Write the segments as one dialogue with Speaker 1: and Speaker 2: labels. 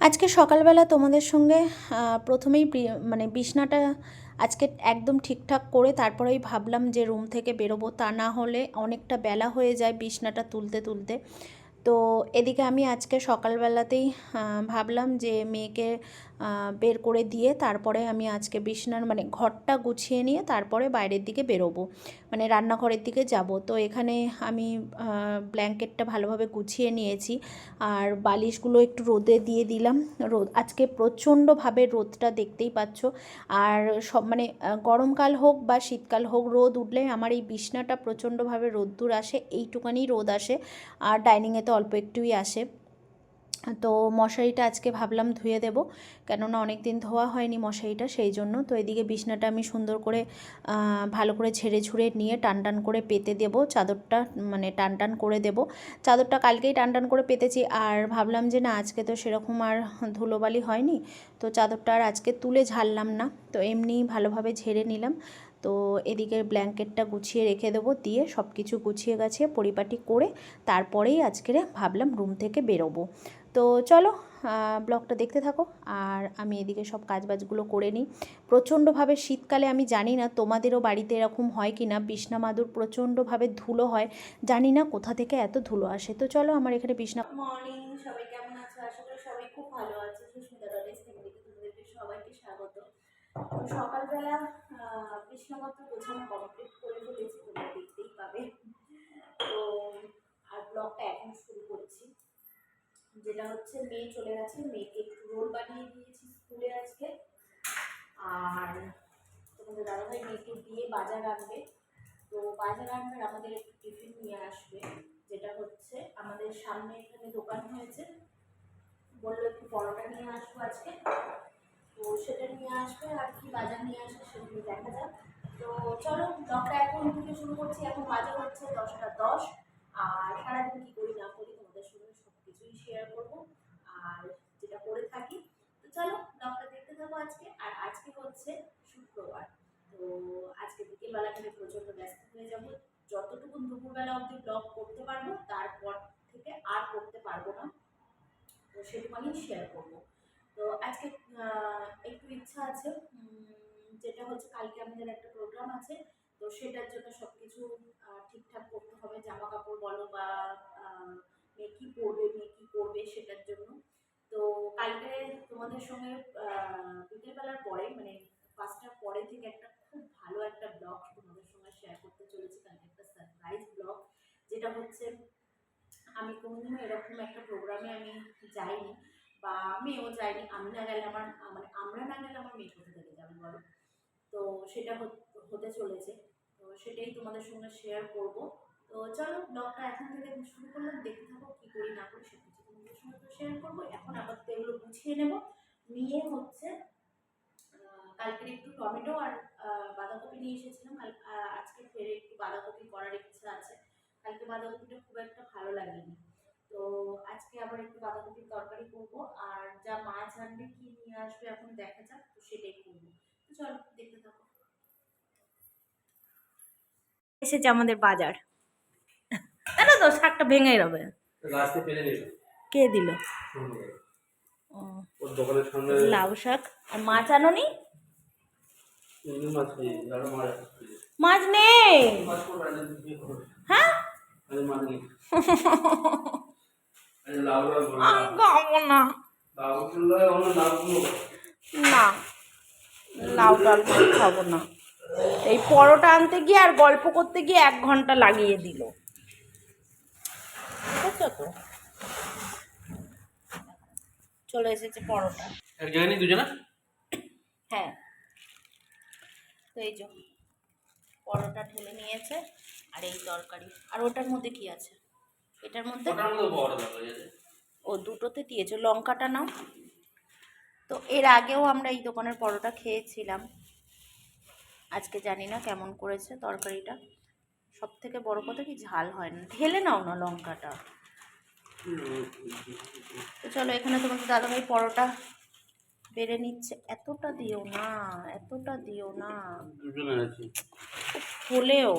Speaker 1: আজকে সকালবেলা তোমাদের সঙ্গে প্রথমেই মানে বিছনাটা আজকে একদম ঠিকঠাক করে তারপরেই ভাবলাম যে রুম থেকে বেরোবো। তা না হলে অনেকটা বেলা হয়ে যায় বিছনাটা তুলতে তুলতে। তো এদিকে আমি আজকে সকালবেলাতেই ভাবলাম যে মেয়েকে বের করে দিয়ে তারপরে আমি আজকে বিছনার মানে ঘরটা গুছিয়ে নিয়ে তারপরে বাইরের দিকে বেরোবো। মানে রান্নাঘরের দিকে যাব। তো এখানে আমি ব্ল্যাঙ্কেটটা ভালোভাবে গুছিয়ে নিয়েছি। আর বালিশগুলো একটু রোদে দিয়ে দিলাম। রোদ, আজকে প্রচণ্ডভাবে রোদটা দেখতেই পাচ্ছ। আর সব মানে গরমকাল হোক বা শীতকাল হোক, রোদ উঠলে আমার এই বিছনাটা প্রচণ্ডভাবে রোদ্দুর আসে। এইটুকানি রোদ আসে। আর ডাইনিংয়ে তো অল্প একটুই আসে। তো মশারিটা আজকে ভাবলাম ধুয়ে দেব। কেননা অনেক দিন ধোয়া হয়নি মশারিটা, সেই জন্য। তো এদিকে বিছনাটা আমি সুন্দর করে ভালো করে ঝেড়ে ঝুড়ে নিয়ে টান টান করে পেতে দেব। চাদরটা মানে টান টান করে দেব। চাদরটা কালকেই টান টান করে পেতেছি। আর ভাবলাম যে না, আজকে তো সেরকম আর ধুলোবালি হয়নি। তো চাদরটা আর আজকে তুলে ঝাড়লাম না। তো এমনি ভালোভাবে ঝেড়ে নিলাম। তো এদিকে ব্ল্যাঙ্কেটটা গুছিয়ে রেখে দেবো। দিয়ে সব কিছু গুছিয়ে গাছিয়ে পরিপাটি করে তারপরেই আজকে ভাবলাম রুম থেকে বেরোবো। তো চলো ব্লগটা দেখতে থাকো। আর আমি এদিকে সব কাজবাজগুলো করে নিই। প্রচণ্ডভাবে শীতকালে আমি জানি না তোমাদেরও বাড়িতে এরকম হয় কি না বিছনা মাদুর প্রচণ্ডভাবে ধুলো হয়। জানি না কোথা থেকে এত ধুলো আসে। তো চলো, আমার এখানে বিছনা
Speaker 2: মর্নিং সবাই কেমন আছো? আশা করি সবাই খুব ভালো আছে। সবাইকে স্বাগত। সকালবেলা গোছানো কমপ্লিট করে ফেলেছি তোমরা দেখতেই পাবে। তো, আর ব্লগটা এখন শুরু যেটা হচ্ছে মেয়ে চলে গেছে, মেয়েকে একটু রোল বানিয়ে দিয়েছি স্কুলে আজকে। আর তোমাদের দাদাভাই মেয়েকে দিয়ে বাজার আনবে। তো বাজার আনবে আমাদের একটু টিফিন নিয়ে আসবে, যেটা হচ্ছে আমাদের সামনে এখানে দোকান হয়েছে। বলল একটু পরোটা নিয়ে আসব আজকে। তো সেটা নিয়ে আসবে আর কি বাজার নিয়ে আসবে সেগুলো দেখা যাক। তো চলো ব্লগটা এখন থেকে শুরু করছি। এখন বাজার হচ্ছে দশটা দশ। আর সারাদিন কী করি না করি তোমাদের সঙ্গে সব কিছুই শেয়ার করব। আর যেটা করে থাকি, তো চলো ব্লগটা দেখতে থাকো আজকে। আর আজকে হচ্ছে শুক্রবার। তো আজকে বিকেলবেলা থেকে প্রচণ্ড ব্যস্ত হয়ে যাব। যতটুকু দুপুরবেলা অবধি ব্লগ করতে পারব, তারপর থেকে আর করতে পারব না। তো সেটুকুনি শেয়ার করব। তো আজকে একটু ইচ্ছা আছে যেটা হচ্ছে কালকে আমাদের একটা প্রোগ্রাম আছে। তো সেটার জন্য সব কিছু ঠিকঠাক করতে হবে। জামা কাপড় বলো বা মেয়ে কী পরবে মেয়ে কী করবে সেটার জন্য। তো কালকে তোমাদের সঙ্গে বিকেলবেলার পরে মানে পাঁচটার পরে থেকে একটা খুব ভালো একটা ব্লগ তোমাদের সঙ্গে শেয়ার করতে চলেছি। কালকে একটা সারপ্রাইজ ব্লগ, যেটা হচ্ছে আমি কোনোদিনও এরকম একটা প্রোগ্রামে আমি যাইনি বা মেয়েও যাইনি আমি না গেলে আমার মানে আমরা না গেলে আমার মেয়ে কোথা থেকে যাবে বলো? তো সেটা হতে চলেছে। তো সেটাই তোমাদের সঙ্গে শেয়ার করব। তো চলো ব্লগটা এখন থেকে শুরু করলাম দেখতে থাকো কী করি না করি সব কিছু তোমাদের সঙ্গে তো শেয়ার করব। এখন আপাতত এগুলো গুছিয়ে নেব। নিয়ে হচ্ছে কালকের একটু টমেটো আর বাঁধাকপি নিয়ে এসেছিলাম। আহ, আজকে ফের একটু বাঁধাকপি করার ইচ্ছা আছে। কালকে বাঁধাকপিটা খুব একটা ভালো লাগেনি। তো আজকে আবার একটু বাঁধাকপির তরকারি করব। আর যা মাছ আনবে কি নিয়ে আসবে এখন দেখা যাক তো সেটাই করব। চলো দেখতে থাকো।
Speaker 3: এসেছে আমাদের বাজার। না তো শাকটা ভেঙে যাবে। কে দিল? লাউ শাক। আর মাছ আনোনি?
Speaker 4: মাছ নেই
Speaker 3: হ্যাঁ? না। না লাউ ডাল খাব না। এই পরোটা আনতে গিয়ে আর গল্প করতে গিয়ে এক ঘণ্টা লাগিয়ে দিল। তো চলে এসেছে পরোটা।
Speaker 4: এক জায়গায় নেই
Speaker 3: হ্যাঁ। তো এই যে পরোটা ঢেলে নিয়েছে আর এই তরকারি। আর ওটার মধ্যে কি আছে? এটার মধ্যে? ও দুটোতে দিয়েছে। লঙ্কাটা নাও। তো এর আগেও আমরা এই দোকানের পরোটা খেয়েছিলাম। আজকে জানি না কেমন করেছে তরকারিটা। সব থেকে বড় কথা কি ঝাল হয় না? ঢেলে নাও না লঙ্কাটা। তো চলো এখানে তোমাকে দাদাভাই পরোটা বেড়ে নিচ্ছে। এতটা দিও না এতটা দিও না। হলেও।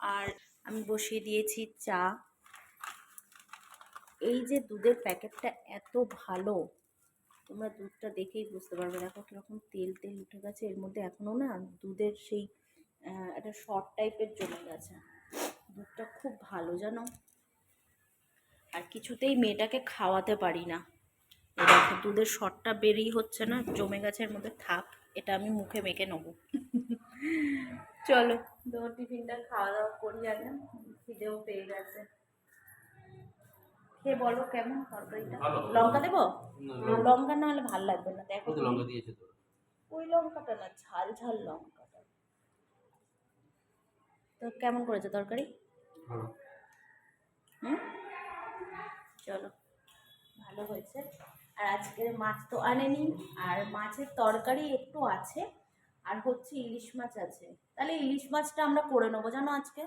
Speaker 3: আর আমি বসিয়ে দিয়েছি চা।
Speaker 2: এই যে দুধের প্যাকেটটা এত ভালো তোমরা দুধটা দেখেই বুঝতে পারবে। দেখো কীরকম তেল তেল উঠে গেছে। এর মধ্যে এখনও না দুধের সেই একটা শর্ট টাইপের জমে গেছে দুধটা খুব ভালো জানো। আর কিছুতেই মেয়েটাকে খাওয়াতে পারি না। এই দেখো দুধের শর্টটা বেরিয়ে হচ্ছে না জমে গেছে এর মধ্যে থাক এটা আমি মুখে মেখে নেব। চলো। তো টিফিনটা খাওয়া দাওয়া করি আগে খিদেও পেয়ে গেছে। খেয়ে বলো কেমন তরকারিটা? লঙ্কা দেবো? লঙ্কা। না হলে ভালো লাগবে না দেখো।
Speaker 3: লঙ্কা দিয়েছে
Speaker 2: ওই লঙ্কাটা না ঝাল ঝাল লঙ্কাটা তো কেমন করেছে তরকারি? হুম? চলো ভালো হয়েছে। আর আজকে মাছ তো আনেনি আর মাছের তরকারি একটু আছে আর হচ্ছে ইলিশ মাছ আছে। তাহলে ইলিশ মাছটা আমরা করে নেব জানো আজকে?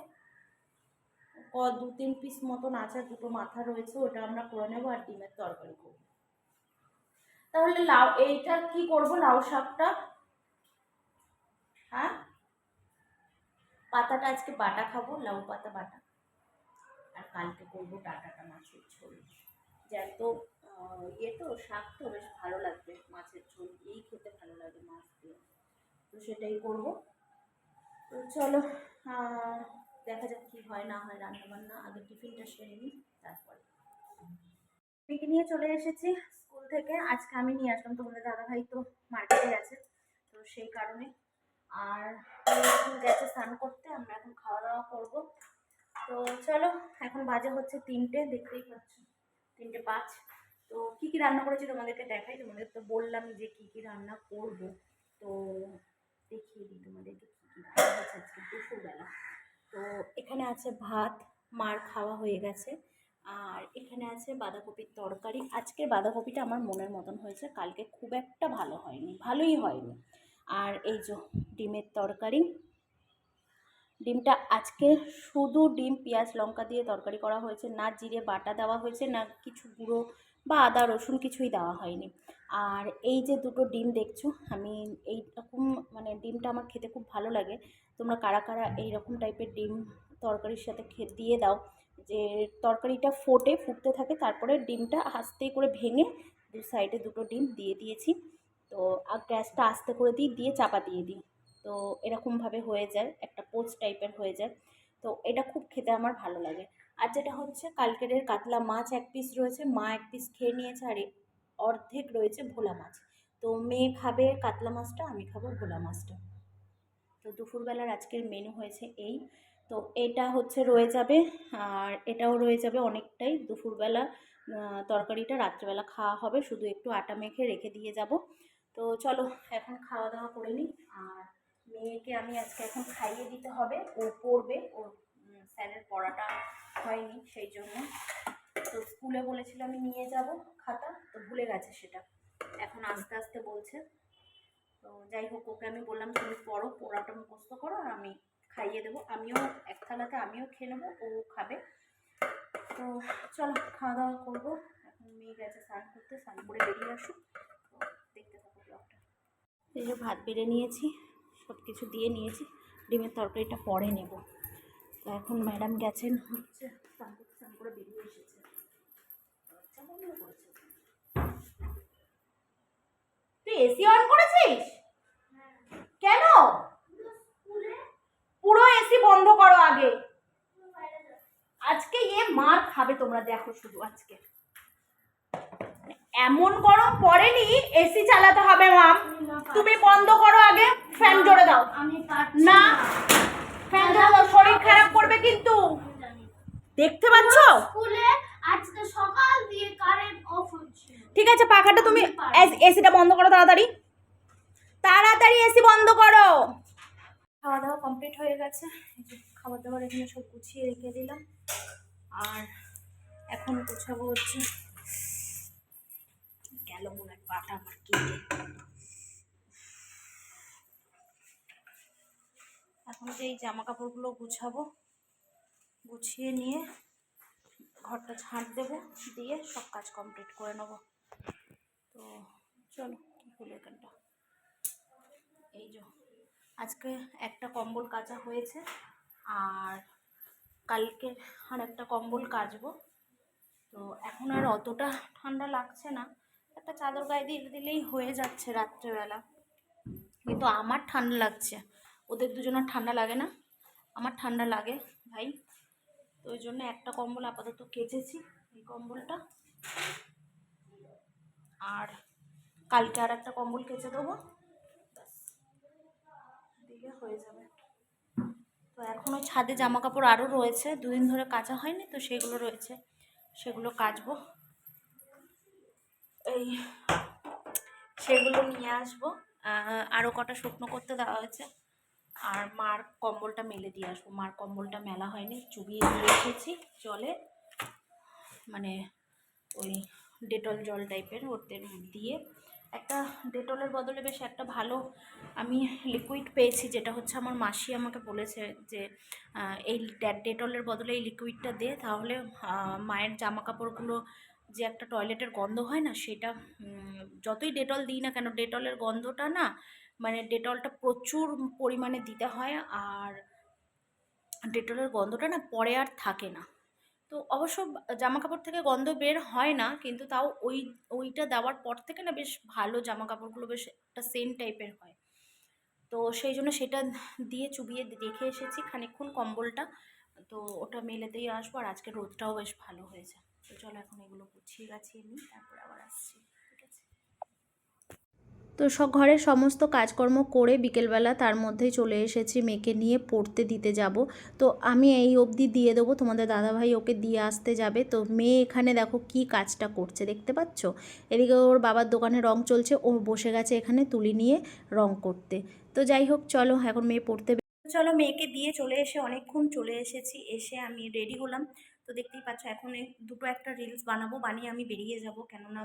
Speaker 2: ক দু তিন পিস মতন আছে দুটো মাথা রয়েছে ওটা আমরা করে নেব আর ডিমের তরকারি করব। তাহলে লাউ এইটা কি করব লাউ শাকটা? হ্যাঁ? পাতাটা আজকে বাটা খাব, লাউ পাতা বাটা। আর কালকে করব ডাটাটা মাছের ঝোল। জ্যান্ত ইয়ে তো, শাক তো বেশ ভালো লাগবে মাছের ঝোল। এই খেতে ভালো লাগে মাছ দিয়ে। তো সেটাই করব। তো চলো দেখা যাক কী হয়, না হয় রান্না বান্না আগে টিফিনটা সেরে নিই, তারপরে। মেয়েকে নিয়ে চলে এসেছি স্কুল থেকে। আজকে আমি নিয়ে আসলাম, তোমাদের দাদাভাই তো মার্কেটে গেছে। তো সেই কারণে আর এখন গেছে স্নান করতে, আমরা এখন খাওয়া দাওয়া করব। তো চলো, এখন বাজে হচ্ছে তিনটে, দেখতেই পাচ্ছ। তিনটে পাঁচ। তো কী কী রান্না করেছি তোমাদেরকে দেখাই। তোমাদের তো বললাম যে কী কী রান্না করব। তো দেখিয়ে দিই তোমাদেরকে কী কী রান্না হয়েছে আজকে দুপুরবেলা। তো এখানে আছে ভাত, মার খাওয়া হয়ে গেছে। আর এখানে আছে বাঁধাকপির তরকারি। আজকের বাঁধাকপিটা আমার মনের মতন হয়েছে। কালকে খুব একটা ভালো হয়নি, ভালোই হয়নি। আর এই যে ডিমের তরকারি। ডিমটা আজকে শুধু ডিম, পেঁয়াজ, লঙ্কা দিয়ে তরকারি করা হয়েছে, না জিরে বাটা দেওয়া হয়েছে, না কিছু গুঁড়ো বা আদা, রসুন কিছুই দেওয়া হয়নি। আর এই যে দুটো ডিম দেখছ, আমি এইরকম মানে ডিমটা আমার খেতে খুব ভালো লাগে। তোমরা কারা কারা এই রকম টাইপের ডিম তরকারির সাথে খে, দিয়ে দাও যে তরকারিটা ফোটে, ফুটতে থাকে, তারপরে ডিমটা আস্তে করে ভেঙে দু সাইডে দুটো ডিম দিয়ে দিয়েছি। তো গ্যাসটা আস্তে করে দিই, দিয়ে চাপা দিয়ে দিই। তো এরকমভাবে হয়ে যায়, একটা পোচ টাইপের হয়ে যায়। তো এটা খুব খেতে আমার ভালো লাগে। আর যেটা হচ্ছে, কালকের কাতলা মাছ এক পিস রয়েছে, মা এক পিস খেয়ে নিয়েছে, আর অর্ধেক রয়েছে ভোলা মাছ। তো মেয়ে খাবে কাতলা মাছটা, আমি খাব ভোলা মাছটা। তো দুপুরবেলার আজকের মেনু হয়েছে এই। তো এটা হচ্ছে রয়ে যাবে, আর এটাও রয়ে যাবে অনেকটাই। দুপুরবেলা তরকারিটা রাত্রেবেলা খাওয়া হবে, শুধু একটু আটা মেখে রেখে দিয়ে যাব। তো চলো, এখন খাওয়া দাওয়া করে নিই। আর মেয়েকে আমি আজকে এখন খাইয়ে দিতে হবে। ও পড়বে, ওর স্যারের পড়াটা হয়নি সেই জন্য। তো স্কুলে বলেছিল আমি নিয়ে যাব খাতা, তো ভুলে গেছে সেটা। এখন আস্তে আস্তে বলছে। তো যাই হোক, ওকে আমি বললাম, তুমি পড়ো, পড়াটা মুখস্থ করো, আর আমি খাইয়ে দেবো। আমিও এক থালাতে আমিও খেয়ে নেব, ও খাবে। তো চলো, খাওয়া দাওয়া করব। এখন মেয়ে গেছে স্নান করতে, স্নান করে বেরিয়ে আসুক তো দেখতে থাকো ব্লগটা এই যে ভাত বেড়ে নিয়েছি, সব কিছু দিয়ে নিয়েছি। ডিমের তরকারিটা পরে নেব। তো এখন ম্যাডাম গেছেন হচ্ছে তুই এসি অন করেছিস? কেন? পুরো এসি বন্ধ করো আগে। আজকে এ মার খাবে তোমরা, দেখো শুধু আজকে। এমন গরম পড়েনি এসি চালাতে হবে মাম তুমি বন্ধ করো আগে ফ্যান জোরে দাও। না ফ্যান জোরে দাও শরীর খারাপ করবে কিন্তু। দেখতে পাচ্ছ?
Speaker 5: স্কুলে আজকে সকাল দিয়ে কারেন্ট অফ হচ্ছিল
Speaker 2: ঠিক আছে পাখাটা তুমি এসিটা বন্ধ করো তাড়াতাড়ি। তাড়াতাড়ি এসি বন্ধ করো। খাওয়া দাওয়া কমপ্লিট হয়ে গেছে। খাবার দাবার এখানে সব গুছিয়ে রেখে দিলাম। আর এখন গুছাবো হচ্ছে গেল মনে পাটা আমার এখন যে এই জামা কাপড়গুলো গুছাবো, গুছিয়ে নিয়ে ঘরটা ঝাঁট দেবো, দিয়ে সব কাজ কমপ্লিট করে নেব। তো চলো, কী হলো এখানটা? এই যে, আজকে একটা কম্বল কাচা হয়েছে, আর কালকে আর একটা কম্বল কাচবো। তো এখন আর অতটা ঠান্ডা লাগছে না একটা চাদর গায়ে দিয়ে দিলেই হয়ে যাচ্ছে রাত্রেবেলা। কিন্তু আমার ঠান্ডা লাগছে। ওদের দুজনের ঠান্ডা লাগে না? আমার ঠান্ডা লাগে ভাই। তো ওই জন্য একটা কম্বল আপাতত কেচেছি এই কম্বলটা। আর কালকে আর একটা কম্বল কেচে দেবো। দিলে হয়ে যাবে। তো এখনও ছাদে জামা কাপড় আরও রয়েছে। দুদিন ধরে কাচা হয়নি, তো সেগুলো রয়েছে। সেগুলো কাচবো। এই সেগুলো নিয়ে আসব। আরও কটা শুকনো করতে দেওয়া হয়েছে। আর মার কম্বলটা মেলে দিয়ে আসব। মার কম্বলটা মেলা হয়নি, চুবিয়ে দিয়ে এসেছি জলে। মানে ওই ডেটল জল টাইপের ওতে দিয়ে। একটা ডেটলের বদলে বেশ একটা ভালো আমি লিকুইড পেয়েছি, যেটা হচ্ছে আমার মাসি আমাকে বলেছে যে এই ডেটলের বদলে এই লিকুইডটা দে। তাহলে মায়ের জামা কাপড়গুলো যে একটা টয়লেটের গন্ধ হয় না, সেটা যতই ডেটল দিই না কেন, ডেটলের গন্ধটা না মানে ডেটলটা প্রচুর পরিমাণে দিতে হয় আর ডেটলের গন্ধটা না পরে আর থাকে না। তো অবশ্য জামা কাপড় থেকে গন্ধ বের হয় না, কিন্তু তাও ওই, ওইটা দেওয়ার পর থেকে না বেশ ভালো জামা কাপড়গুলো বেশ একটা সেন্ট টাইপের হয়। তো সেই জন্য সেটা দিয়ে চুবিয়ে রেখে এসেছি, খানিকক্ষণ কম্বলটা, তো ওটা মেলেতেই আসব আর আজকে রোদটাও বেশ ভালো হয়েছে। তো চলো এখন এগুলো গুছিয়ে গাছিয়ে নিই তারপরে আবার আসছি ঠিক আছে?
Speaker 1: তো সব ঘরের সমস্ত কাজকর্ম করে বিকেলবেলা তার মধ্যেই চলে এসেছি মেয়েকে নিয়ে পড়তে দিতে যাব। তো আমি এই অবধি দিয়ে দেবো তোমাদের দাদাভাই ওকে দিয়ে আসতে যাবে। তো মেয়ে এখানে দেখো কি কাজটা করছে দেখতে পাচ্ছ? এদিকে ওর বাবার দোকানে রং চলছে ও বসে গেছে এখানে তুলি নিয়ে রং করতে। তো যাই হোক চলো এখন মেয়ে পড়তে
Speaker 2: চলো মেয়েকে দিয়ে চলে এসে অনেকক্ষণ চলে এসেছি এসে আমি রেডি হলাম। তো দেখতেই পাচ্ছ, এখন দুটো একটা রিলস বানাবো, বানিয়ে আমি বেরিয়ে যাব। কেননা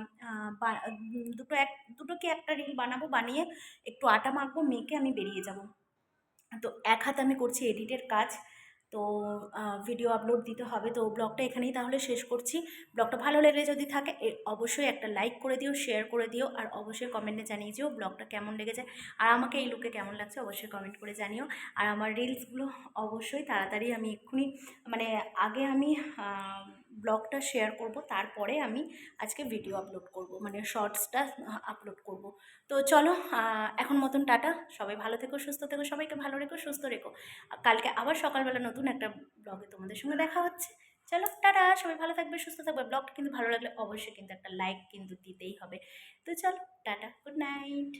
Speaker 2: দুটো এক দুটো কি একটা রিল বানাবো, বানিয়ে একটু আটা মাখবো, মেখে আমি বেরিয়ে যাব। তো এক হাতে আমি করছি এডিটের কাজ। তো ভিডিও আপলোড দিতে হবে। তো ব্লগটা এখানেই তাহলে শেষ করছি। ব্লগটা ভালো লেগে যদি থাকে অবশ্যই একটা লাইক করে দিও শেয়ার করে দিও, আর অবশ্যই কমেন্টে জানিয়ে দিও ব্লগটা কেমন লেগেছে। আর আমাকে এই লুকে কেমন লাগছে অবশ্যই কমেন্ট করে জানিও। আর আমার রিলসগুলো অবশ্যই তাড়াতাড়ি আমি এক্ষুনি মানে আগে আমি ব্লগটা শেয়ার করব, তারপরে আমি আজকে ভিডিও আপলোড করব মানে শর্টসটা আপলোড করব। তো চলো এখন মতন টাটা। সবাই ভালো থেকো, সুস্থ থেকো, সবাইকে ভালো রেখো, সুস্থ রেখো। কালকে আবার সকালবেলা নতুন একটা ব্লগে তোমাদের সঙ্গে দেখা হচ্ছে। চলো, টাটা। সবাই ভালো থাকবে, সুস্থ থাকবে। ব্লগটা কিন্তু ভালো লাগলে অবশ্যই কিন্তু একটা লাইক কিন্তু দিতেই হবে। তো চলো, টাটা। Good night